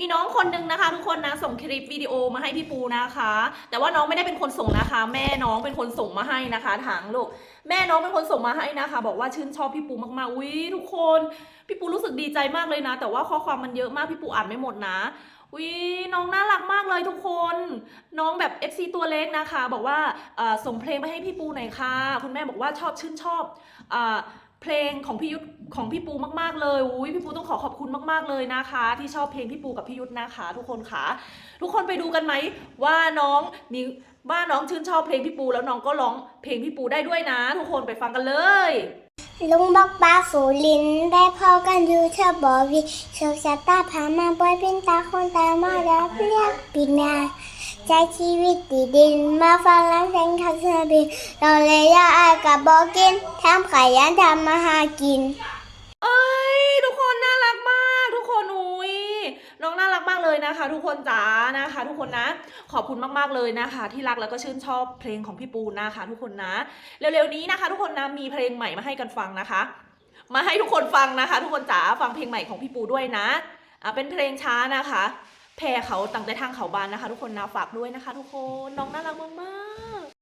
มีน้องคนนึงนะคะ ทุกคนนะส่งคลิปวิดีโอมาให้พี่ปูนะคะ แต่ว่าน้องไม่ได้เป็นคนส่งนะคะ แม่น้องเป็นคนส่งมาให้นะคะถังลูกแม่น้องเป็นคนส่งมาให้นะคะ บอกว่าชื่นชอบพี่ปูมากๆอุ้ยทุกคน พี่ปูรู้สึกดีใจมากเลยนะ แต่ว่าข้อความมันเยอะมากพี่ปูอ่านไม่หมดนะอุ้ยน้องน่ารักมากเลยทุกคน น้องแบบ FC ตัวเล็กนะคะ บอกว่าส่งเพลงมาให้พี่ปูหน่อยค่ะ คุณแม่บอกว่าชอบชื่นชอบอ เพลงของพี่ยุทธของพี่ปูมากๆเลยอุ้ยพี่ปูต้องขอขอบคุณมากๆเลยนะคะ ที่ชอบเพลงพี่ปูกับพี่ยุทธนะคะ ทุกคนค่ะ ทุกคนไปดูกันไหมว่าน้องมีว่าน้องชื่นชอบเพลงพี่ปูแล้วน้องก็ร้องเพลงพี่ปูได้ด้วยนะ ทุกคนไปฟังกันเลยลุงบอกป้าฝูลินได้พอกันอยู่เธอบอวีโชคชะตาพามาปล่อยเป็นตาคนตามาแล้วเรียกปีนา ใช้ชีวิตดีดิน มาฟังแล้วเพลงคาเสบินเราเลยอยากอายกับบอกินทำขยันทำมาหากิน เอ้ยทุกคนน่ารักมาก ทุกคนอุ้ยน้องน่ารักมากเลยนะคะ ทุกคนจ๋านะคะ ทุกคนนะ ขอบคุณมากๆเลยนะคะ ที่รักแล้วก็ชื่นชอบเพลงของพี่ปูนะคะ ทุกคนนะ เร็วๆนี้นะคะ ทุกคนนะมีเพลงใหม่มาให้กันฟังนะคะ มาให้ทุกคนฟังนะคะ ทุกคนจ๋าฟังเพลงใหม่ของพี่ปูด้วยนะอะเป็นเพลงช้านะคะ แพรเขาตั้งแต่ทางเขาบานนะคะ ทุกคนนะฝากด้วยนะคะ ทุกคนน้องน่ารักมาก